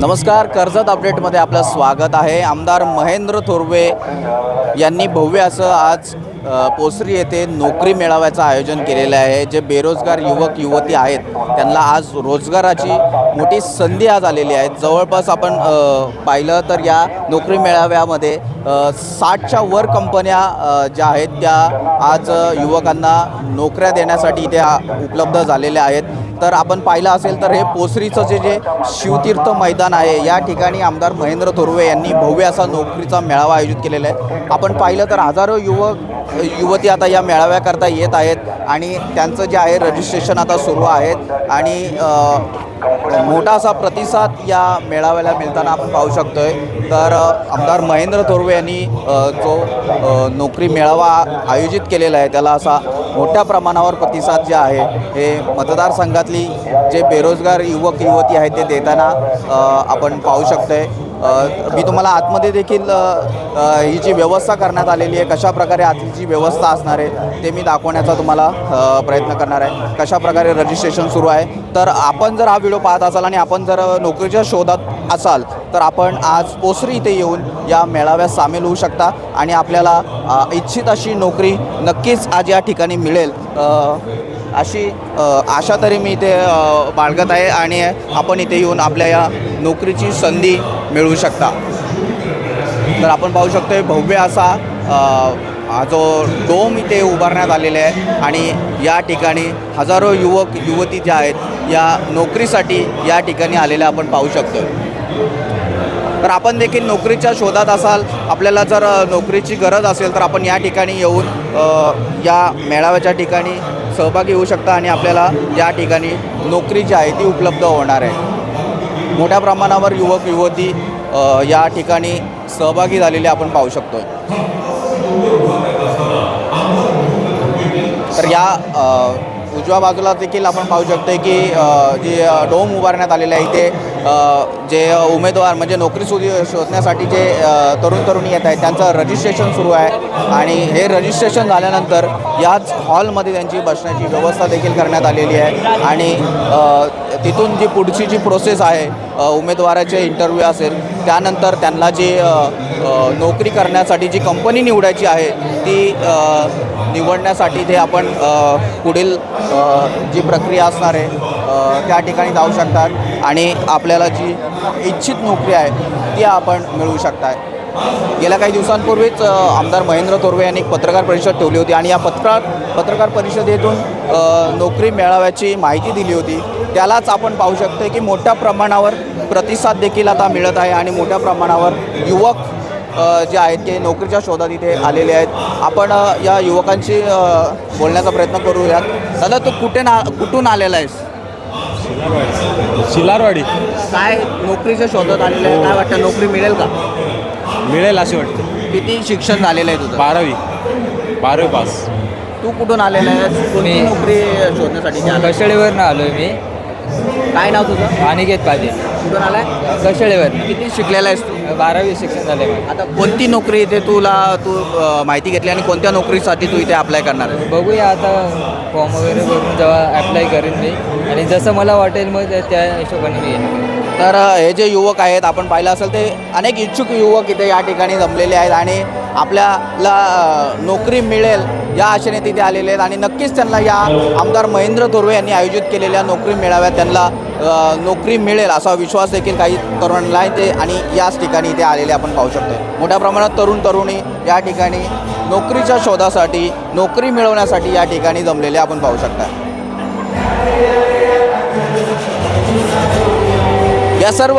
नमस्कार कर्जत अपडेटमध्ये आपलं स्वागत आहे. आमदार महेंद्र थोरवे यांनी भव्य असं आज पोसरी येथे नोकरी मेळाव्याचं आयोजन केलेलं आहे. जे बेरोजगार युवक युवती आहेत त्यांना आज रोजगाराची मोठी संधी आज आलेली आहे. जवळपास आपण पाहिलं तर या नोकरी मेळाव्यामध्ये साठच्या वर कंपन्या ज्या आहेत त्या आज युवकांना नोकऱ्या देण्यासाठी इथे उपलब्ध झालेल्या आहेत. तर आपण पाहिलं असेल तर हे पोसरीचं जे जे शिवतीर्थ मैदान आहे या ठिकाणी आमदार महेंद्र थोरवे यांनी भव्य असा नोकरीचा मेळावा आयोजित केलेला आहे. आपण पाहिलं तर हजारो युवक युवती आता या मेळाव्याकरता येत आहेत आणि त्यांचं जे आहे रजिस्ट्रेशन आता सुरू आहेत. आणि मोठा असा प्रतिसाद या मेळाव्याला मिळताना आपण पाहू शकतो आहे तर आमदार महेंद्र थोरवे यांनी जो नोकरी मेळावा आयोजित केलेला आहे त्याला असा मोठ्या प्रमाणावर प्रतिसाद जे आहे हे मतदारसंघातली जे बेरोजगार युवक युवती आहेत ते देताना आपण पाहू शकतो आहे मी तुम्हाला आतमध्ये देखील ही जी व्यवस्था करण्यात आलेली आहे कशा प्रकारे आतली जी व्यवस्था असणार आहे ते मी दाखवण्याचा तुम्हाला प्रयत्न करणार आहे. कशा प्रकारे रजिस्ट्रेशन सुरू आहे. तर आपण जर हा व्हिडिओ पाहत असाल आणि आपण जर नोकरीच्या शोधात असाल तर आपण आज पोसरी इथे येऊन या मेळाव्यात सामील होऊ शकता आणि आपल्याला इच्छित अशी नोकरी नक्कीच आज या ठिकाणी मिळेल. अशी आशा तरी मी इथे बाळगत आहे आणि आपण इथे येऊन आपल्या या नोकरीची संधी मिळवू शकता. तर आपण पाहू शकतो भव्य असा हा जो डोम इथे उभारण्यात आलेला आहे आणि या ठिकाणी हजारो युवक युवती ज्या आहेत या नोकरीसाठी या ठिकाणी आलेल्या आपण पाहू शकतो तर आपण देखील नोकरीच्या शोधात असाल आपल्याला जर नोकरीची गरज असेल तर आपण या ठिकाणी येऊन या मेळाव्याच्या ठिकाणी सहभागी होऊ शकता आणि आपल्याला या ठिकाणी नोकरी जी आहे ती उपलब्ध होणार आहे. मोठ्या प्रमाणावर युवक युवती या ठिकाणी सहभागी झालेले आपण पाहू शकतो तर या उजव्या बाजूला देखील आपण पाहू शकतो की जे डोम उभारण्यात आलेले आहे इथे जे उमेदवार म्हणजे नोकरी शोध शोधण्यासाठी जे तरुण तरुणी येत आहेत त्यांचं रजिस्ट्रेशन सुरू आहे. आणि हे रजिस्ट्रेशन झाल्यानंतर याच हॉलमध्ये त्यांची बसण्याची व्यवस्था देखील करण्यात आलेली आहे. आणि तिथून जी पुढची जी प्रोसेस आहे उमेदवाराचे इंटरव्ह्यू असेल त्यानंतर त्यांना जी नोकरी करण्यासाठी जी कंपनी निवडायची आहे ती निवडण्यासाठी ते आपण पुढील जी प्रक्रिया असणार आहे त्या ठिकाणी जाऊ शकतात आणि आपल्याला जी इच्छित नोकरी आहे ती आपण मिळवू शकताय. गेल्या काही दिवसांपूर्वीच आमदार महेंद्र तोरवे यांनी एक पत्रकार परिषद ठेवली होती आणि या पत्रकार पत्रकार परिषदेतून नोकरी मेळाव्याची माहिती दिली होती. त्यालाच आपण पाहू शकतो की मोठ्या प्रमाणावर प्रतिसाद देखील आता मिळत आहे आणि मोठ्या प्रमाणावर युवक जे आहेत ते नोकरीच्या शोधात इथे आलेले आहेत. आपण या युवकांशी बोलण्याचा प्रयत्न करूयात. दादा तू कुठे ना कुठून आलेला आहेस? शिलारवाडी. काय नोकरीच्या शोधात आलेलं आहे? काय वाटतं? नोकरी मिळेल का? मिळेल असे वाटते. किती शिक्षण झालेलं आहे तुझं? बारावी. बारावी पास. तू कुठून आलेला आहेस? कोणती मी- नोकरी शोधण्यासाठी इथे आलाय? कशेळेवरनं आलो आहे काय नाव तुझं? अनिकेत पाटील. कुठून आलाय? कशेळेवरनं किती शिकलेला आहेस तू? बारावी शिक्षण झाले आता कोणती नोकरी इथे तुला तू अ, माहिती घेतली आणि कोणत्या नोकरीसाठी तू इथे अप्लाय करणार आहे बघूया आता फॉर्म वगैरे भरून जेव्हा ॲप्लाय करेन मी. आणि जसं मला वाटेल मग त्या- त्या हिशोबाने मी येईन. तर अ, हे जे युवक आहेत आपण पाहिलं असेल ते अनेक इच्छुक युवक इथे या ठिकाणी जमलेले आहेत आणि आपल्याला अ, नोकरी मिळेल या आशेने तिथे आलेले आहेत. आणि नक्कीच त्यांना या आमदार महेंद्र थोरवे यांनी आयोजित केलेल्या नोकरी मेळाव्यात त्यांना नोकरी मिळेल असा विश्वास देखील काही तरुणांना आहे ते आणि याच ठिकाणी इथे आलेले आपण पाहू शकतो. मोठ्या प्रमाणात तरुण तरुणी या ठिकाणी नोकरीच्या शोधासाठी नोकरी मिळवण्यासाठी या ठिकाणी जमलेले आपण पाहू शकता. या सर्व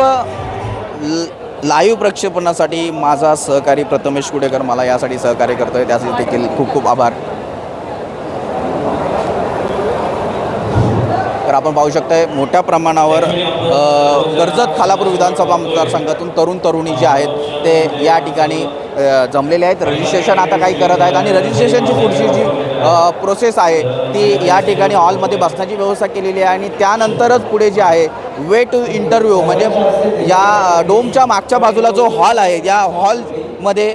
ल- लाईव्ह प्रक्षेपणासाठी माझा सहकारी प्रथमेश कुडेकर मला यासाठी सहकार्य करतो आहे त्यासाठी देखील खूप खूप आभार. तर आपण पाहू शकताय मोठ्या प्रमाणावर कर्जत खालापूर विधानसभा मतदारसंघातून तरुण तरुणी जे आहेत ते या ठिकाणी जमलेले आहेत. रजिस्ट्रेशन आता काही करत आहेत आणि रजिस्ट्रेशनची पुढची जी प्रोसेस आहे. ती या ठिकाणी हॉलमध्ये बसण्याची व्यवस्था केलेली आहे आणि त्यानंतरच पुढे जे आहे वे टू इंटरव्ह्यू म्हणजे या डोमच्या मागच्या बाजूला जो हॉल आहे या हॉलमध्ये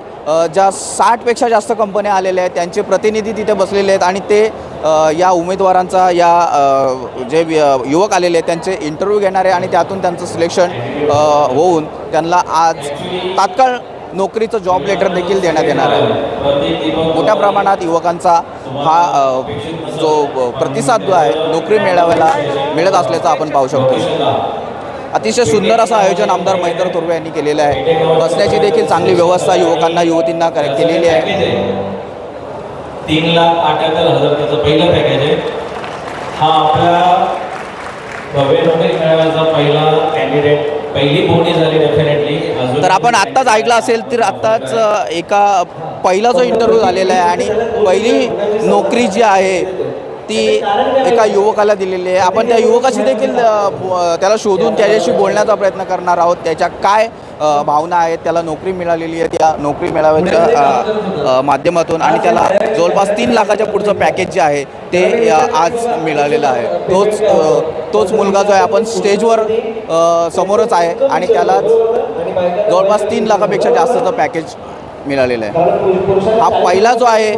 ज्या साठपेक्षा जास्त कंपन्या आलेल्या आहेत त्यांचे प्रतिनिधी तिथे बसलेले आहेत आणि ते या उमेदवारांचा या जे युवक आलेले आहेत त्यांचे इंटरव्ह्यू घेणार आहे आणि त्यातून त्यांचं सिलेक्शन होऊन त्यांना आज तात्काळ नोकरीचं जॉब लेटर देखील देण्यात येणार आहे. मोठ्या प्रमाणात युवकांचा हा जो प्रतिसाद जो आहे नोकरी मेळाव्याला मिळत असल्याचं आपण पाहू शकतो. अतिशय सुंदर असं आयोजन आमदार महेंद्र थोरवे यांनी केलेलं आहे. बसण्याची देखील चांगली व्यवस्था युवकांना युवतींना कर- केलेली आहे. तीन लाख अठ्याहत्तर हजार त्याचं पहिलं पॅकेज आहे. हा आपल्या भव्य नोकरी मेळाव्याचा पहिला कॅन्डिडेट पहिली झाली डेफिनेटली तर आपण आत्ताच ऐकलं असेल तर आत्ताच एका पहिला जो इंटरव्ह्यू झालेला आहे आणि पहिली नोकरी जी आहे ती एका युवकाला दिलेली आहे. आपण त्या युवकाशी देखील त्याला शोधून त्याच्याशी बोलण्याचा प्रयत्न करणार आहोत. त्याच्या काय भावना आहेत त्याला नोकरी मिळालेली आहे त्या नोकरी मिळाव्याच्या माध्यमातून आणि त्याला जवळपास तीन लाखाच्या पुढचं पॅकेज जे आहे ते आज मिळालेलं आहे. तोच तोच मुलगा जो आहे आपण स्टेजवर समोरच आहे आणि त्याला जवळपास तीन लाखापेक्षा जास्तचं पॅकेज मिळालेलं आहे. हा पहिला जो आहे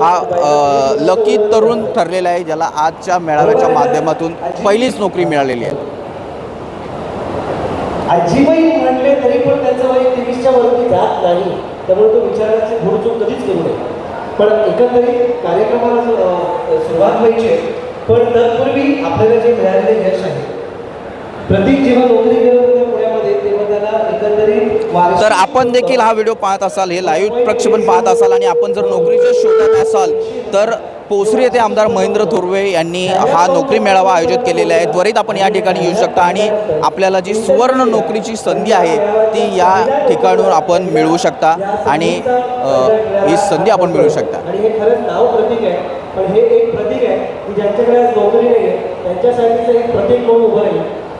हा लकी तरुण ठरलेला आहे ज्याला आजच्या मेळाव्याच्या माध्यमातून पहिलीच नोकरी मिळालेली आहे आजीबाई म्हटले तरी पण त्यांचं वय तेवीसच्या वरती जात नाही. त्यामुळे तो विचाराची घोडचूक कधीच करू नये. पण एकंदरीत कार्यक्रमाला सुरुवात व्हायची आहे. पण तत्पूर्वी आपल्याला जे मिळालेले यश आहे. प्रतीक जेव्हा नोकरी करत होते पुण्यामध्ये तेव्हा त्याला एकंदरीत तर आपण देखील हा व्हिडिओ पाहत असाल हे लाईव्ह प्रक्षेपण पाहत असाल आणि आपण जर नोकरीच्या शोधात असाल तर पोसरी येथे आमदार महेंद्र थोरवे यांनी हा नोकरी मेळावा आयोजित केलेला आहे. त्वरित आपण या ठिकाणी येऊ शकता आणि आपल्याला जी सुवर्ण नोकरीची संधी आहे ती या ठिकाणून आपण मिळवू शकता आणि ही संधी आपण मिळवू शकता.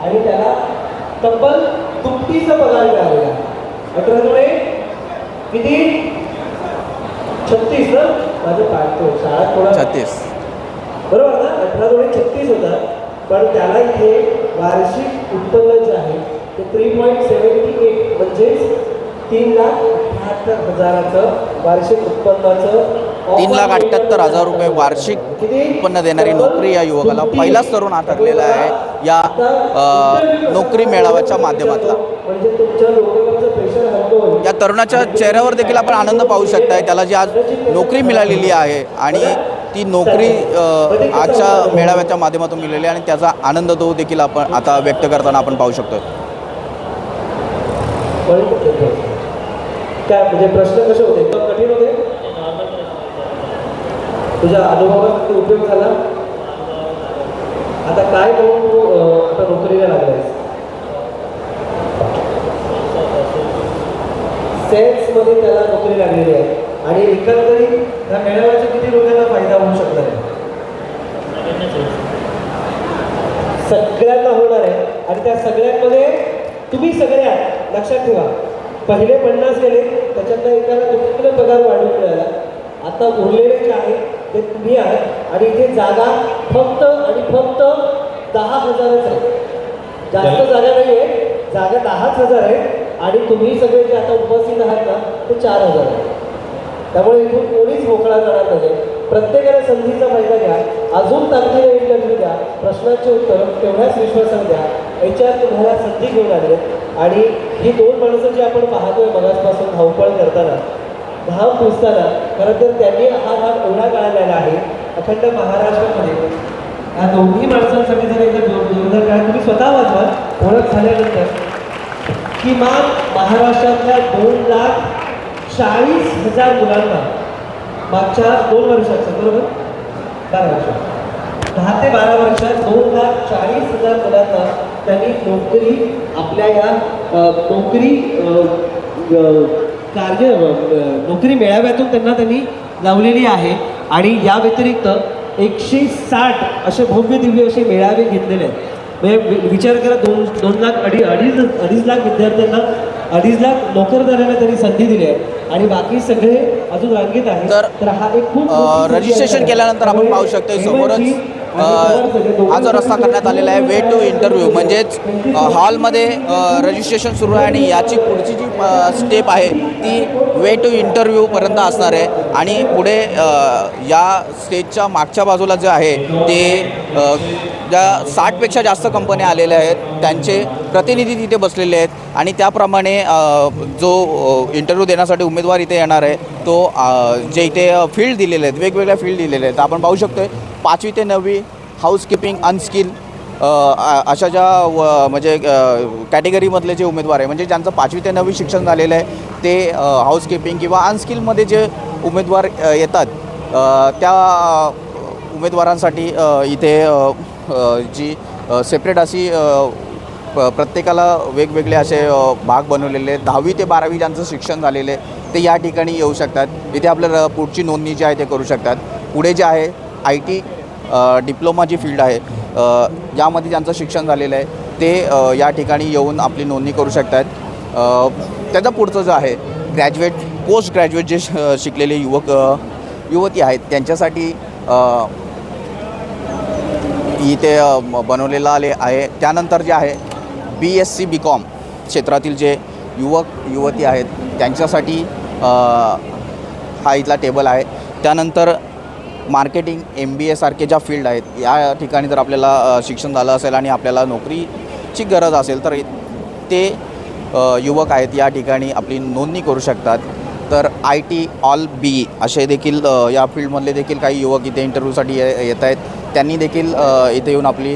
आणि त्याला तब्बल दुपटीचा पगार मिळालेला आहे. किती? छत्तीस थोडा छत्तीस. बरोबर ना? अठरा जुळे छत्तीस होता. पण त्याला इथे वार्षिक उत्पन्न जे आहे ते थ्री पॉईंट सेवन्टी एट म्हणजेच तीन लाख अठ्याहत्तर हजाराचं वार्षिक उत्पन्नाचं तीन लाख अठ्ठ्याहत्तर हजार रुपये वार्षिक उत्पन्न देणारी नोकरी या युवकाला पहिलाच तरुण ठरलेला आहे या नोकरी मेळाव्याच्या माध्यमातला. म्हणजे तुमच्या या तरुणाच्या चेहऱ्यावर देखील आपण आनंद पाहू शकताय. त्याला जी आज नोकरी मिळालेली आहे आणि ती नोकरी आजच्या मेळाव्याच्या माध्यमातून मिळाली आणि त्याचा आनंद तो देखील आपण आता व्यक्त करताना आपण पाहू शकतो काय म्हणजे प्रश्न कसे होते? एकदम कठीण होते? तुझ्या अनुभवाचा उपयोग झाला? आता काय करून तू आता नोकरीला लागलायस? सेल्समध्ये त्याला नोकरी लागलेली आहे. आणि एकंदरीत या मेळाव्याचा किती लोकांना फायदा होऊ शकणार आहे सगळ्यांना होणार आहे. आणि त्या सगळ्यांमध्ये तुम्ही सगळे आहात लक्षात ठेवा. पहिले पन्नास गेले त्याच्यातनं एकाला दुसरीला पगार वाढवून मिळाला. आता उरलेले जे आहेत ते तुम्ही आहात. आणि इथे जागा फक्त आणि फक्त दहा हजारच आहे. जास्त जागा नाही आहे जागा दहाच हजार आहे. आणि तुम्ही सगळे जे आता उपस्थित आहात ना ते चार हजार आहे त्यामुळे इथून कोणीच मोकळा जाणार नाही. प्रत्येकाला संधीचा फायदा घ्या. अजून ताकदीने इंटरव्ह्यू द्या. प्रश्नांचे उत्तर तेवढ्याच विश्वासाने द्या. याच्यात तुम्हाला संधी घेऊन आले. आणि ही दोन माणसं जी आपण पाहतोय मगासपासून धावपळ करताना धाव पुसताना खरं तर त्यांनी हा भाग एवढा काढलेला आहे. अखंड महाराष्ट्रामध्ये. या दोन्ही माणसांसाठी जर एकदा दोन काळ तुम्ही स्वतः वाचवा ओळख झाल्यानंतर किमान महाराष्ट्रातल्या दोन लाख चाळीस हजार मुलांना मागच्या दोन वर्षाचं बरोबर? बारा वर्ष. दहा ते बारा वर्षात दोन लाख चाळीस हजार मुलांना त्यांनी नोकरी आपल्या या नोकरी कार्य नोकरी मेळाव्यातून त्यांना त्यांनी लावलेली आहे. आणि या व्यतिरिक्त एकशे साठ असे भव्य दिव्य असे मेळावे घेतलेले आहेत. म्हणजे विचार करा दोन दोन लाख अडी अडीच अडीच लाख विद्यार्थ्यांना अडीच लाख नोकरदारांना त्यांनी संधी दिली आहे. आणि बाकी सगळे अजून रांगेत आहेत. तर, हा एक खूप रजिस्ट्रेशन. केल्यानंतर आपण पाहू शकतो समोरच हा जो रस्ता करण्यात आलेला आहे वे टू इंटरव्ह्यू म्हणजेच हॉलमध्ये रजिस्ट्रेशन सुरू आहे आणि याची पुढची जी स्टेप आहे ती वे टू इंटरव्ह्यूपर्यंत असणार आहे. आणि पुढे या स्टेजच्या मागच्या बाजूला जे आहे ते ज्या साठपेक्षा जास्त कंपन्या आलेल्या आहेत त्यांचे प्रतिनिधी तिथे बसलेले आहेत आणि त्याप्रमाणे जो इंटरव्ह्यू देण्यासाठी उमेदवार इथे येणार आहे तो जे इथे फील्ड दिलेले आहेत वेगवेगळ्या फील्ड दिलेले आहेत. आपण पाहू शकतो पाचवी ते नववी हाऊसकीपिंग अनस्किल अशा ज्या व म्हणजे कॅटेगरीमधले जे उमेदवार आहे म्हणजे ज्यांचं पाचवी ते नववी शिक्षण झालेलं आहे ते हाऊसकीपिंग किंवा अनस्किलमध्ये जे उमेदवार येतात त्या उमेदवारांसाठी इथे जी सेपरेट अशी प- प्रत्येकाला वेगवेगळे असे भाग बनवलेले दहावी ते बारावी ज्यांचं शिक्षण झालेलं आहे ते या ठिकाणी येऊ शकतात. इथे आपल्याला पुढची नोंदणी जी आहे ते करू शकतात. पुढे जे आहे आय टी डिप्लोमा जी फील्ड आहे यामध्ये ज्यांचं शिक्षण झालेलं आहे ते या ठिकाणी येऊन आपली नोंदणी करू शकतात. त्याचं पुढचं जे आहे ग्रॅज्युएट पोस्ट ग्रॅज्युएट जे श- शिकलेले युवक युवती आहेत त्यांच्यासाठी इथे बनवलेलं आले आहे. त्यानंतर जे आहे B S C B com क्षेत्रातील जे युवक युवती आहेत त्यांच्यासाठी हा इथला टेबल आहे. त्यानंतर मार्केटिंग एम बी एसारखे ज्या फील्ड आहेत या ठिकाणी जर आपल्याला शिक्षण झालं असेल आणि आपल्याला नोकरीची गरज असेल तर ते युवक आहेत या ठिकाणी आपली नोंदणी करू शकतात. तर आय टी ऑल बी असे देखील या फील्डमधले देखील काही युवक इथे इंटरव्ह्यूसाठी ये येत आहेत. त्यांनी देखील इथे येऊन आपली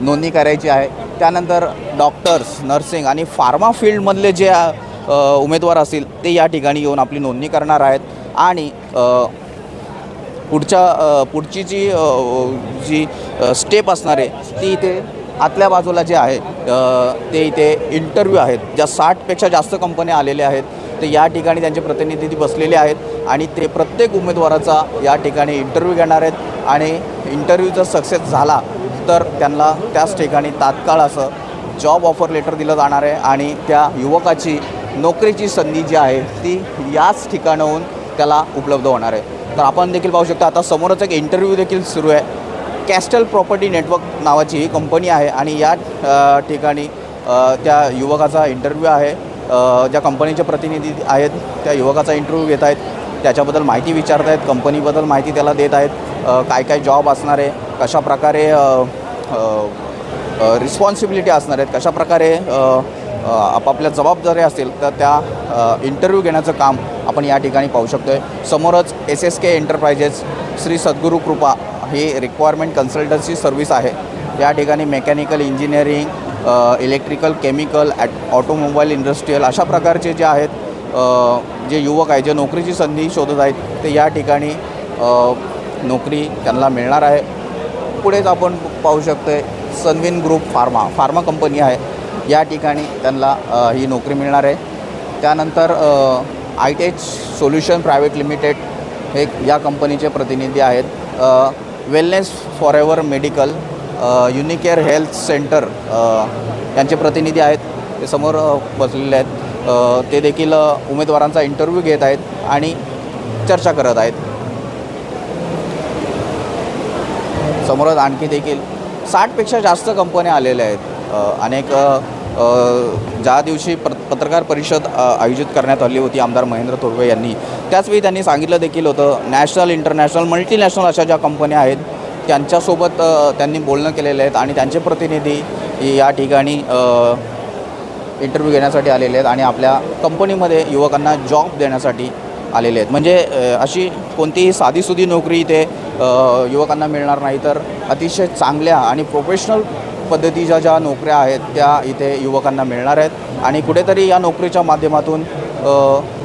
नोंदणी करायची आहे. त्यानंतर डॉक्टर्स नर्सिंग आणि फार्मा फील्डमधले जे उमेदवार असतील ते या ठिकाणी येऊन आपली नोंदणी करणार आहेत. आणि पुढच्या पुढची जी जी स्टेप असणार आहे ती इथे आतल्या बाजूला जे आहे ते इथे इंटरव्ह्यू आहेत. ज्या साठपेक्षा जास्त कंपन्या आलेल्या आहेत. तर या ठिकाणी त्यांचे प्रतिनिधी बसलेले आहेत आणि ते प्रत्येक उमेदवाराचा या ठिकाणी इंटरव्ह्यू घेणार आहेत. आणि इंटरव्ह्यू जर सक्सेस झाला तर त्यांना त्याच ठिकाणी तात्काळ असं जॉब ऑफर लेटर दिलं जाणार आहे. आणि त्या युवकाची नोकरीची संधी जी आहे ती याच ठिकाणाहून त्याला उपलब्ध होणार आहे. तर आपण देखील पाहू शकतो आता समोरच एक इंटरव्ह्यू देखील सुरू आहे. कॅस्टल प्रॉपर्टी नेटवर्क नावाची ही कंपनी आहे. आणि या ठिकाणी त्या युवकाचा इंटरव्ह्यू आहे. ज्या कंपनीचे प्रतिनिधी आहेत त्या युवकाचा इंटरव्ह्यू घेत आहेत त्याच्याबद्दल माहिती विचारत आहेत कंपनीबद्दल माहिती त्याला देत आहेत काय काय जॉब असणार आहे कशा प्रकारे रिस्पॉन्सिबिलिटी असणार आहेत कशाप्रकारे आपापल्या जबाबदाऱ्या असतील तर त्या इंटरव्ह्यू घेण्याचं काम आपण या ठिकाणी पाहू शकतो आहे समोरच S S K enterprises Shri Sadguru Kripa ही रिक्वायरमेंट कन्सल्टन्सी सर्व्हिस आहे. या ठिकाणी mechanical engineering electrical chemical at automobile industrial अशा प्रकारचे जे आहेत जे युवक आहे जे नोकरीची संधी शोधत आहेत ते या ठिकाणी नोकरी त्यांना मिळणार आहे. पुढेच आपण पाहू शकतो आहे Sunwin group pharma pharma company आहे. या ठिकाणी त्यांना ही नोकरी मिळणार आहे. त्यानंतर I T H solution private limited हे या कंपनीचे प्रतिनिधी आहेत. Wellness for ever medical unicare health centre यांचे प्रतिनिधी आहेत. ते समोर बसलेले आहेत. ते देखील उमेदवारांचा इंटरव्ह्यू घेत आहेत आणि चर्चा करत आहेत. समोरच आणखी देखील साठपेक्षा जास्त कंपन्या आलेल्या आहेत. अनेक ज्या दिवशी प्र पत्रकार परिषद आयोजित करण्यात आली होती आमदार महेंद्र थोरवे यांनी त्याचवेळी त्यांनी सांगितलं देखील होतं नॅशनल इंटरनॅशनल मल्टीनॅशनल अशा ज्या कंपन्या आहेत त्यांच्यासोबत त्यांनी बोलणं केलेलं आहेत आणि त्यांचे प्रतिनिधी या ठिकाणी इंटरव्ह्यू घेण्यासाठी आलेले आहेत आणि आपल्या कंपनीमध्ये युवकांना जॉब देण्यासाठी आलेले आहेत. म्हणजे अशी कोणतीही साधीसुधी नोकरी इथे युवकांना मिळणार नाही. तर अतिशय चांगल्या आणि प्रोफेशनल पद्धतीच्या ज्या नोकऱ्या आहेत त्या इथे युवकांना मिळणार आहेत. आणि कुठेतरी या नोकरीच्या माध्यमातून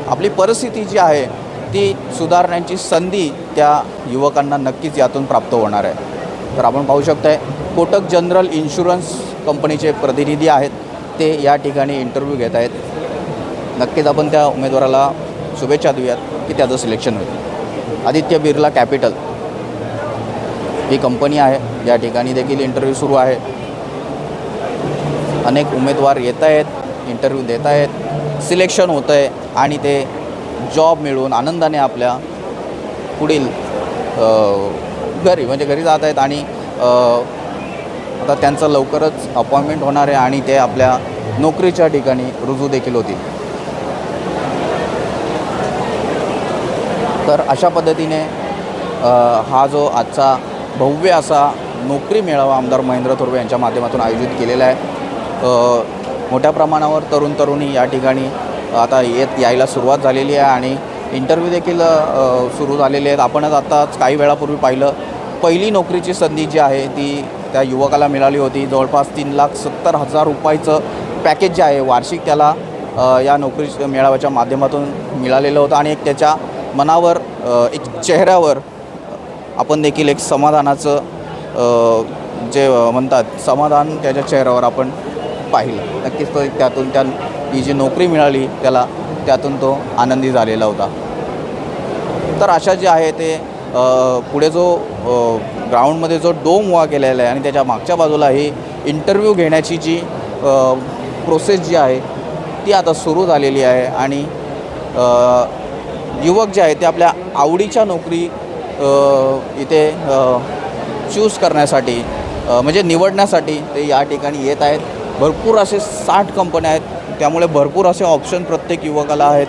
आपली परिस्थिती जी आहे ती सुधारण्याची संधी त्या युवकांना नक्कीच यातून प्राप्त होणार आहे. तर आपण पाहू शकताय कोटक जनरल इन्शुरन्स कंपनीचे प्रतिनिधी आहेत. ते या ठिकाणी इंटरव्ह्यू घेत आहेत. नक्कीच आपण त्या उमेदवाराला शुभेच्छा देऊयात की त्याचं सिलेक्शन होईल. आदित्य बिर्ला कॅपिटल ही कंपनी आहे. या ठिकाणी देखील इंटरव्ह्यू सुरू आहे. अनेक उमेदवार येत आहेत इंटरव्ह्यू देत आहेत. सिलेक्शन होतं आहे आणि ते जॉब मिळून आनंदाने आपल्या पुढील घरी म्हणजे घरी जात आहेत आणि आता त्यांचं लवकरच अपॉइंटमेंट होणार आहे आणि ते आपल्या नोकरीच्या ठिकाणी रुजू देखील होतील. तर अशा पद्धतीने हा जो आजचा भव्य असा नोकरी मेळावा आमदार महेंद्र थोरवे यांच्या माध्यमातून आयोजित केलेला आहे. मोठ्या प्रमाणावर तरुण तरुणी या ठिकाणी आता येत यायला सुरुवात झालेली आहे आणि इंटरव्ह्यू देखील सुरू झालेले आहेत. आपणच आत्ताच काही वेळापूर्वी पाहिलं पहिली नोकरीची संधी जी आहे ती त्या युवकाला मिळाली होती. जवळपास तीन लाख सत्तर हजार रुपयाचं पॅकेज जे आहे वार्षिक त्याला या नोकरी मेळाव्याच्या माध्यमातून मिळालेलं होतं. आणि एक त्याच्या मनावर एक चेहऱ्यावर आपण देखील एक समाधानाचं जे म्हणतात समाधान त्याच्या चेहऱ्यावर आपण पाहिलं. नक्कीच तो त्यातून त्या ही जी नोकरी मिळाली त्याला त्यातून तो आनंदी झालेला होता. तर अशा जे आहे ते पुढे जो ग्राउंडमध्ये जो डोम उभा केलेला आहे आणि त्याच्या मागच्या बाजूला ही इंटरव्ह्यू घेण्याची जी प्रोसेस जी आहे ती आता सुरू झालेली आहे आणि युवक जे आहे ते आपल्या आवडीच्या नोकरी इथे चूज करण्यासाठी म्हणजे निवडण्यासाठी ते या ठिकाणी येत आहेत. भरपूर असे साठ कंपन्या आहेत. त्यामुळे भरपूर असे ऑप्शन प्रत्येक युवकाला आहेत.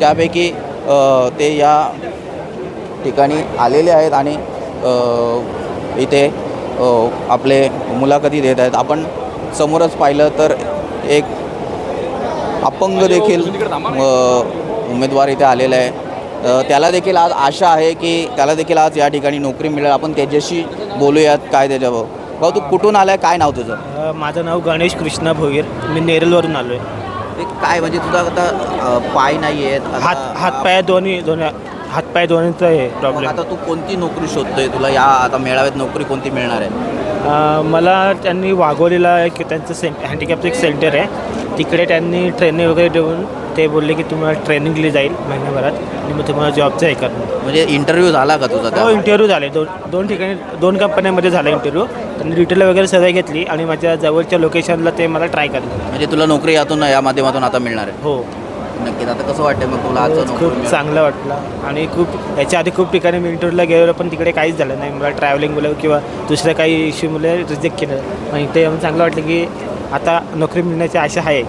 त्यापैकी ते या ठिकाणी आलेले आहेत आणि इथे आपले मुलाखती देत आहेत. आपण समोरच पाहिलं तर एक अपंग देखील उमेदवार इथे आलेला आहे. त्याला देखील आज आशा आहे की त्याला देखील आज या ठिकाणी नोकरी मिळेल. आपण त्याच्याशी बोलूयात. काय त्याच्यावर? भाऊ तू कुठून आलाय? काय नाव तुझं? अ, माझं नाव गणेश कृष्णा भोईर. मी नेरलवरून आलो आहे काय म्हणजे तुझा आता अ, पाय नाही आहेत आता- हात हातपाय दोन्ही दोन्ही हातपाय दोन्हीचं आहे मग प्रॉब्लेम आता तू कोणती नोकरी शोधतोय? तुला या आता मेळाव्यात नोकरी कोणती मिळणार आहे? मला त्यांनी वाघोलीला एक त्यांचं सें हँडिकॅपचं एक सेंटर आहे. तिकडे त्यांनी ट्रेनिंग वगैरे देऊन ते बोलले की तुम्हाला ट्रेनिंग दिली जाईल महिन्याभरात. आणि मग तुम्हाला जॉबचं हे करणार. म्हणजे इंटरव्ह्यू झाला का तुझा हो इंटरव्ह्यू झाले. दोन दोन ठिकाणी दोन कंपन्यांमध्ये झाला इंटरव्ह्यू त्यांनी डिटेल वगैरे सगळं घेतली आणि माझ्या जवळच्या लोकेशनला ते मला ट्राय करणार म्हणजे तुला नोकरी यातून या माध्यमातून आता मिळणार आहे? हो. नक्कीच. आता कसं वाटतंय मग तुला आजचं नोकरी खूप मिळालं? चांगलं वाटलं. आणि खूप याच्या आधी खूप ठिकाणी मी इंटरव्ह्यूला गेलेलो पण तिकडे काहीच झालं नाही. मला ट्रॅव्हलिंगमुळे किंवा दुसऱ्या काही इश्यूमुळे रिजेक्ट केलं. आणि ते येऊन चांगलं वाटलं की आता नोकरी मिळण्याची आशा आहे.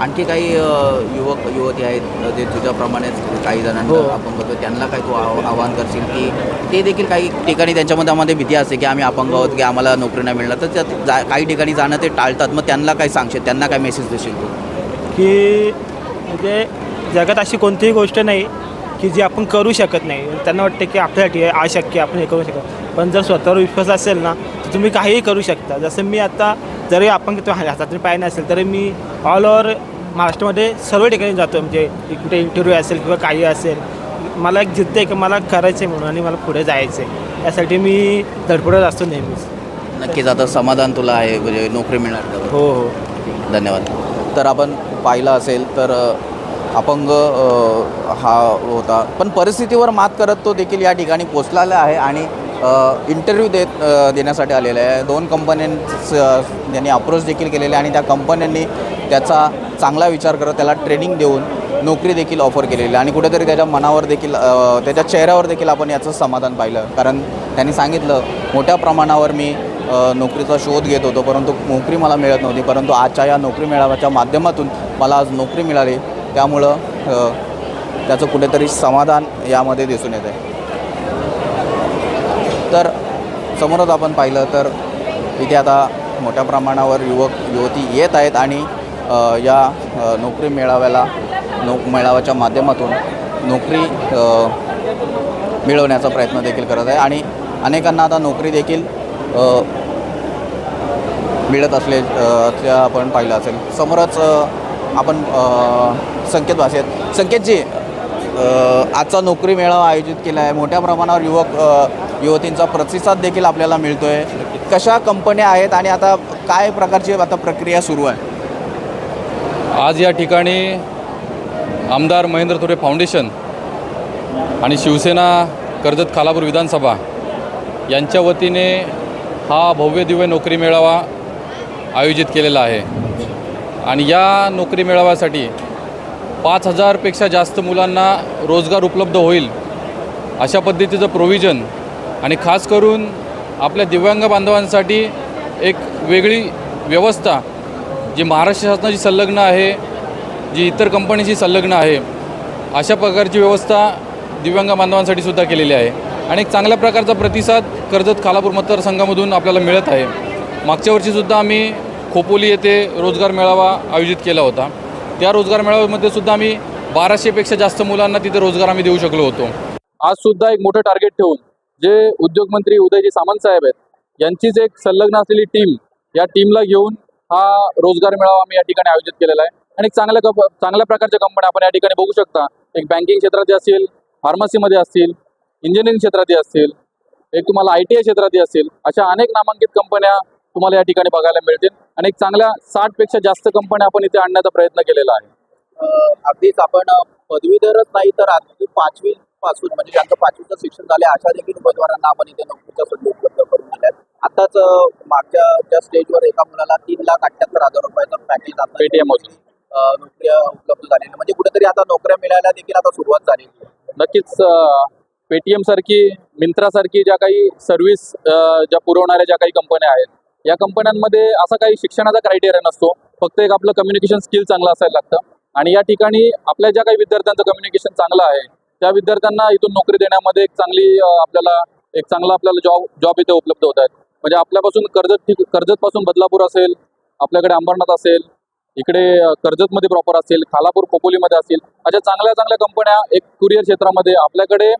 आणखी काही युवक युवती आहेत जे तुझ्याप्रमाणेच काही जणांना हो. आपण बघतो त्यांना काही तू आव- आवाहन करशील की ते देखील काही ठिकाणी त्यांच्या मनामध्ये भीती असते की आम्ही अपंग आहोत की आम्हाला नोकरी नाही मिळणार. तर त्यात जा काही ठिकाणी जाणं ते टाळतात. मग त्यांना काय सांगशील? त्यांना काय मेसेज देशील तू? की म्हणजे जगात अशी कोणतीही गोष्ट नाही की जी आपण करू शकत नाही. त्यांना वाटतं की आपल्यासाठी हे अशक्य आपण हे करू शकत पण जर स्वतःवर विश्वास असेल ना तर तुम्ही काहीही करू शकता. जसं मी आता जरी आपण किती हातातून पाय नसेल तरी मी ऑल ओव्हर महाराष्ट्रामध्ये सर्व ठिकाणी जातो म्हणजे कुठे इंटरव्ह्यू असेल किंवा काही असेल मला एक जिद्द आहे की मला करायचं आहे म्हणून आणि मला पुढे जायचं आहे यासाठी मी धडपडत असतो नेहमीच. नक्कीच. आता समाधान तुला आहे म्हणजे नोकरी मिळणार. हो हो. धन्यवाद. तर आपण पाहिलं असेल तर अपंग हा होता. पण परिस्थितीवर मात करत तो देखील या ठिकाणी पोचलेला आहे आणि इंटरव्ह्यू देत देण्यासाठी आलेला आहे. दोन कंपन्यांच त्यांनी अप्रोच देखील केलेले आहे आणि त्या कंपन्यांनी त्याचा चांगला विचार करत त्याला ट्रेनिंग देऊन नोकरी देखील ऑफर केलेली. आणि कुठेतरी त्याच्या मनावर देखील त्याच्या चेहऱ्यावर देखील आपण याचं समाधान पाहिलं. कारण त्यांनी सांगितलं मोठ्या प्रमाणावर मी नोकरीचा शोध घेत होतो परंतु नोकरी मला मिळत नव्हती. परंतु आजच्या या नोकरी मेळाव्याच्या माध्यमातून मला आज नोकरी मिळाली. त्यामुळं त्याचं कुठेतरी समाधान यामध्ये दिसून येते आहे तर समोरच आपण पाहिलं तर इथे आता मोठ्या प्रमाणावर युवक युवती येत आहेत आणि या नोकरी मेळाव्याला नोक मेळाव्याच्या माध्यमातून नोकरी मिळवण्याचा प्रयत्न देखील करत आहे आणि अनेकांना आता नोकरी देखील मिळत असले त्या आपण पाहिलं असेल. समोरच आपण अ, संकेत भाषेत संकेतजी आजचा नोकरी मेळावा आयोजित केला आहे. मोठ्या प्रमाणावर युवक युवतींचा प्रतिसाद देखील आपल्याला मिळतो आहे कशा कंपन्या आहेत आणि आता काय प्रकारची आता प्रक्रिया सुरू आहे? आज या ठिकाणी आमदार महेंद्र थोरे फाउंडेशन आणि शिवसेना कर्जत खालापूर विधानसभा यांच्या वतीने हा भव्य दिव्य नोकरी मेळावा आयोजित केलेला आहे. आणि या नोकरी मेळाव्यासाठी पाच हजारपेक्षा जास्त मुलांना रोजगार उपलब्ध होईल अशा पद्धतीचं प्रोव्हिजन आणि खास करून आपल्या दिव्यांग बांधवांसाठी एक वेगळी व्यवस्था जी महाराष्ट्र शासनाची संलग्न आहे जी इतर कंपनीशी संलग्न आहे अशा प्रकारची व्यवस्था दिव्यांग बांधवांसाठी सुद्धा केलेली आहे. आणि एक चांगल्या प्रकारचा प्रतिसाद कर्जत खालापूर मतदारसंघामधून आपल्याला मिळत आहे. मागच्या वर्षीसुद्धा आम्ही खोपोली येथे रोजगार मेळावा आयोजित केला होता. त्या रोजगार मेळाव्यामध्ये सुद्धा आम्ही बाराशेपेक्षा जास्त मुलांना तिथे रोजगार आम्ही देऊ शकलो होतो. आज सुद्धा एक मोठं टार्गेट ठेवून जे उद्योगमंत्री उदयजी सामंत साहेब आहेत यांचीच एक संलग्न असलेली टीम या टीमला घेऊन हा रोजगार मेळावा आम्ही या ठिकाणी आयोजित केलेला आहे. आणि एक चांगल्या कप चांगल्या प्रकारच्या कंपन्या आपण या ठिकाणी बघू शकता. एक बँकिंग क्षेत्रात असतील फार्मसीमध्ये असतील इंजिनिअरिंग क्षेत्रातही असतील एक तुम्हाला आय टी आय क्षेत्रात असतील अशा अनेक नामांकित कंपन्या तुम्हाला या ठिकाणी बघायला मिळतील. आणि एक चांगल्या साठपेक्षा जास्त कंपन्या आपण इथे आणण्याचा प्रयत्न केलेला आहे. अगदीच आपण पदवीधरच नाही तर अगदी पाचवी पासून म्हणजे ज्यांचं पाचवीचं शिक्षण झाले अशा देखील उमेदवारांना आपण इथे नोकरीच्या संधी उपलब्ध करून दिल्या. आताच मागच्या ज्या स्टेजवर एका मुलाला तीन लाख अठ्याहत्तर हजार रुपयाचं पॅकेज आता पेटीएम नोकऱ्या उपलब्ध झालेल्या म्हणजे कुठेतरी आता नोकऱ्या मिळायला देखील आता सुरुवात झालेली आहे. नक्कीच पेटीएम सारखी मिंत्रासारखी ज्या काही सर्व्हिस ज्या पुरवणाऱ्या ज्या काही कंपन्या आहेत या कंपन्यांमध्ये असा काही शिक्षणाचा क्रायटेरिया नसतो. फक्त एक आपलं कम्युनिकेशन स्किल चांगलं असायला लागतं. आणि या ठिकाणी आपल्या ज्या काही विद्यार्थ्यांचं कम्युनिकेशन चांगलं आहे त्या विद्यार्थ्यांना इथून नोकरी देण्यामध्ये एक चांगली आपल्याला एक चांगला आपल्याला जॉब जॉब इथे उपलब्ध होत आहेत. म्हणजे आपल्यापासून कर्जत ठीक कर्जतपासून बदलापूर असेल आपल्याकडे अंबरनाथ असेल इकडे कर्जतमध्ये प्रॉपर असेल खालापूर खोपोलीमध्ये असेल अशा चांगल्या चांगल्या कंपन्या एक कुरिअर क्षेत्रामध्ये आपल्याकडे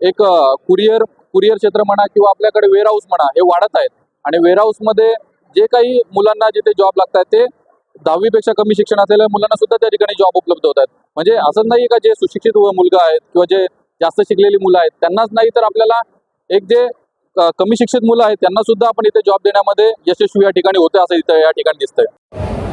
एक कुरिअर कुरिअर क्षेत्र म्हणा किंवा आपल्याकडे वेअर हाऊस म्हणा हे वाढत आहेत. आणि वेअरहाऊसमध्ये जे काही मुलांना जिथे जॉब लागत आहेत ते दहावीपेक्षा कमी शिक्षण असलेल्या मुलांना सुद्धा त्या ठिकाणी जॉब उपलब्ध होत आहेत म्हणजे असं नाही का जे सुशिक्षित व- मुलगा आहेत किंवा जे जास्त शिकलेली मुलं आहेत त्यांनाच नाही तर आपल्याला एक जे कमी शिक्षित मुलं आहेत त्यांना सुद्धा आपण इथे जॉब देण्यामध्ये यशस्वी या ठिकाणी होते असं इथं या ठिकाणी दिसतंय.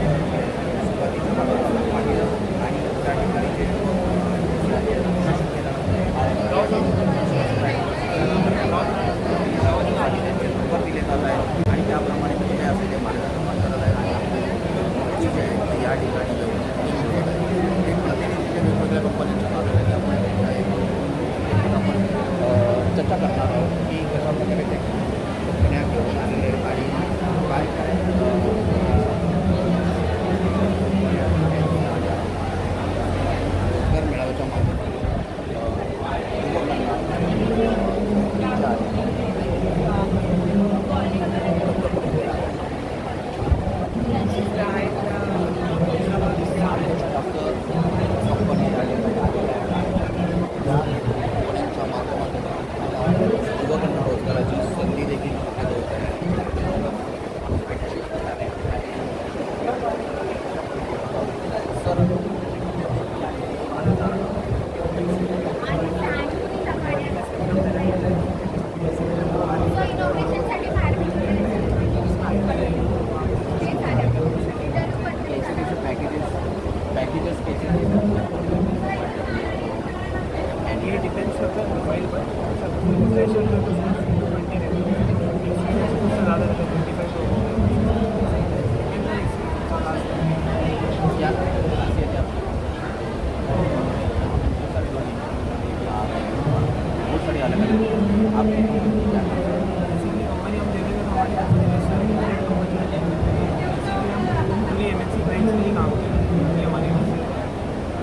एम एन सी ब्रांच में ही काम करते हैं ये हमारे पास है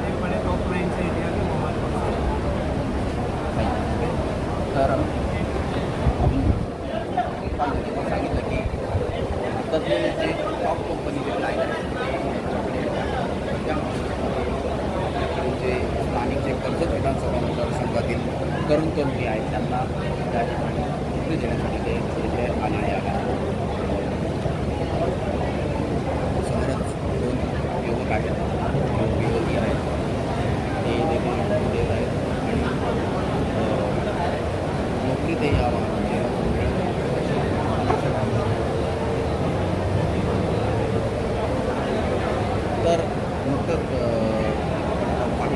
एक बड़े टॉप ब्रांच है इंडिया के वो हमारे पास है तर आपण काल देखील सांगितलं की भारतातले जे टॉप कंपनीचे क्लायंट आहेत त्यांच्याकडे आपल्याकडे जे स्थानिक जे कर्जत विधानसभा मतदारसंघातील तरुण तरुणी आहेत त्यांना त्या ठिकाणी नोकरी देण्यासाठी ते इथे आलेले आहेत समोरच दोन युवक आहेत दोन युवती आहेत ते देखील नोकरी देत आहेत आणि अ, नोकरी ते यावं म्हणजे तर नुकतंच अ, आपण